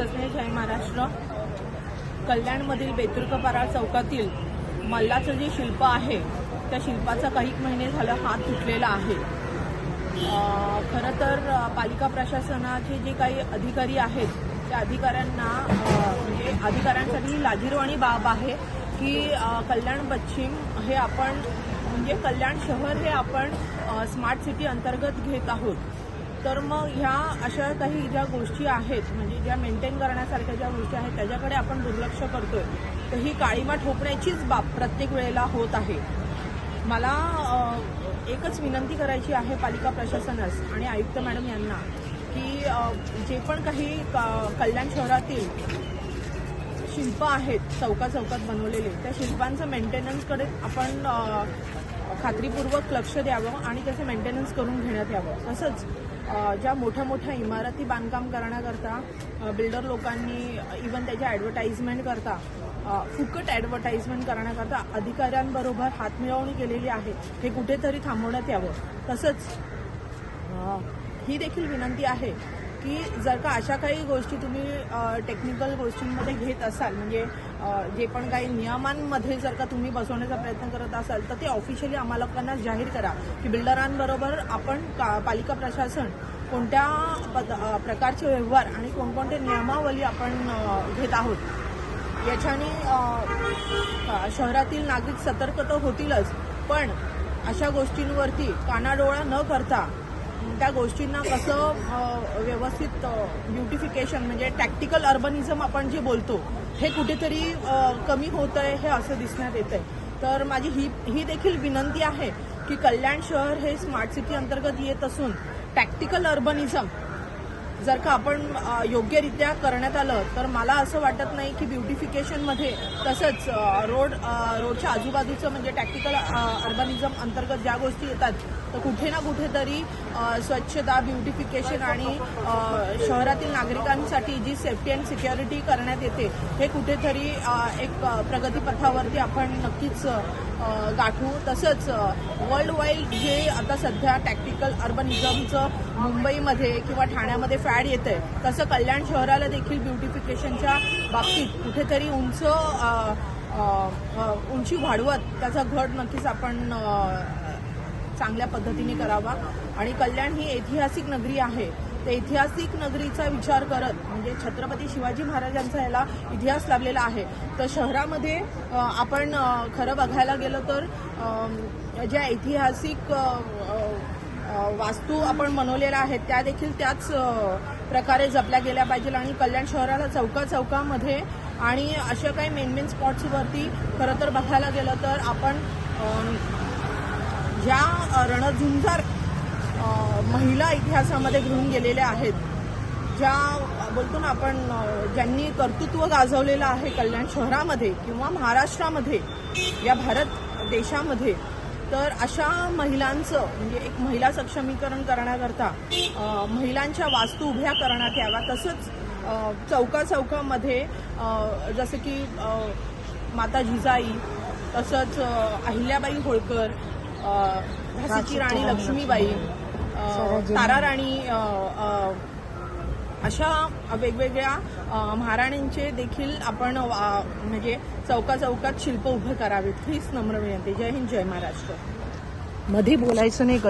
असते जय महाराष्ट्र. कल्याणमधील बेतुर्कपारा चौकातील मल्लाचं जे शिल्प आहे त्या शिल्पाचा काही महिने झालं हात तुटलेला आहे. खरं तर पालिका प्रशासनाचे जे काही अधिकारी आहेत त्या अधिकाऱ्यांना म्हणजे अधिकाऱ्यांसाठी लाजीरवाणी बाब आहे की कल्याण पश्चिम हे आपण म्हणजे कल्याण शहर हे आपण स्मार्ट सिटी अंतर्गत घेत आहोत. तर मग ह्या अशा काही ज्या गोष्टी आहेत म्हणजे ज्या मेंटेन करण्यासारख्या ज्या गोष्टी आहेत त्याच्याकडे आपण दुर्लक्ष करतोय. तर ही काळीमा ठोकण्याचीच बाब प्रत्येक वेळेला होत आहे. मला एकच विनंती करायची आहे पालिका प्रशासनास आणि आयुक्त मॅडम यांना की जे पण काही क- कल्याण शहरातील शिल्प आहेत चौका चौकात बनवलेले त्या शिल्पांचं मेंटेनन्सकडे आपण खात्रीपूर्वक लक्ष द्यावं आणि त्याचं मेंटेनन्स करून घेण्यात यावं. तसंच ज्या मोठ्या मोठ्या इमारती बांधकाम करण्याकरता बिल्डर लोकांनी इवन त्याच्या ॲडव्हर्टाईजमेंट करता फुकट ॲडव्हर्टाइजमेंट करण्याकरता अधिकाऱ्यांबरोबर हातमिळवणी केलेली आहे. हे कुठेतरी थांबवण्यात यावं. तसंच ही देखील विनंती आहे की जर का अशा काही गोष्टी तुम्ही टेक्निकल गोष्टींमध्ये घेत असाल म्हणजे जे पण काही नियमांमध्ये जर का तुम्ही बसवण्याचा प्रयत्न करत असाल तर ते ऑफिशियली आम्हाला लोकांना जाहीर करा की बिल्डरांबरोबर आपण का पालिका प्रशासन कोणत्या पद प्रकारचे व्यवहार आणि कोणकोणते नियमावली आपण घेत आहोत. याच्याने शहरातील नागरिक सतर्क तर होतीलच पण अशा गोष्टींवरती कानाडोळा न करता त्या गोष्टींना कसं व्यवस्थित ब्युटिफिकेशन म्हणजे टॅक्टिकल अर्बनिझम आपण जे बोलतो हे कुठेतरी कमी होत आहे हे असं दिसण्यात येत आहे तर माझी ही ही देखील विनंती आहे की कल्याण शहर हे स्मार्ट सिटी अंतर्गत येत असून टॅक्टिकल अर्बनिझम जर का आपण योग्यरित्या करण्यात आलं तर मला असं वाटत नाही की ब्युटिफिकेशनमध्ये तसंच रोड रोडच्या आजूबाजूचं म्हणजे टॅक्टिकल अर्बनिझम अंतर्गत ज्या गोष्टी येतात तर कुठे ना कुठेतरी स्वच्छता ब्युटिफिकेशन आणि शहरातील नागरिकांसाठी जी सेफ्टी अँड सिक्युरिटी करण्यात येते हे कुठेतरी एक प्रगतीपथावरती आपण नक्कीच गाठू. तसंच वर्ल्ड वाईड जे आता सध्या टॅक्टिकल अर्बनिझमचं मुंबईमध्ये किंवा ठाण्यामध्ये फॅड येत आहे तसं कल्याण शहराला देखील ब्युटिफिकेशनच्या बाबतीत कुठेतरी उंच उंची वाढवत त्याचा घट नक्कीच आपण चांगल्या पद्धतीने करावा. आणि कल्याण ही ऐतिहासिक नगरी आहे. त्या ऐतिहासिक नगरीचा विचार करत म्हणजे छत्रपती शिवाजी महाराजांचा याला इतिहास लाभलेला आहे. तर शहरामध्ये आपण खरं बघायला गेलं तर ज्या ऐतिहासिक वास्तू आपण बनवलेल्या आहेत त्या देखील त्याच प्रकारे जपल्या गेल्या पाहिजे आणि कल्याण शहराला चौका चौकामध्ये आणि अशा काही मेन मेन स्पॉट्सवरती खरं तर बघायला गेलं तर आपण ज्या रणझुंजार महिला इतिहासामध्ये घेऊन गेलेल्या आहेत. ज्या बोलतो ना आपण ज्यांनी कर्तृत्व गाजवलेलं आहे कल्याण शहरामध्ये किंवा महाराष्ट्रामध्ये या भारत देशामध्ये तर अशा महिलांचं म्हणजे एक महिला सक्षमीकरण करण्याकरता महिलांच्या वास्तू उभ्या करण्यात याव्या. तसंच चौका चौकामध्ये जसं की माता जिजाई तसंच अहिल्याबाई होळकर झाशीची राणी लक्ष्मीबाई. तारा राणी अशा वेगवेगळ्या महाराणींचे देखील आपण म्हणजे चौका चौकात शिल्प उभं करावेत हीच नम्र विनंती. जय हिंद जय महाराष्ट्र. मध्ये बोलायचं नाही कधी.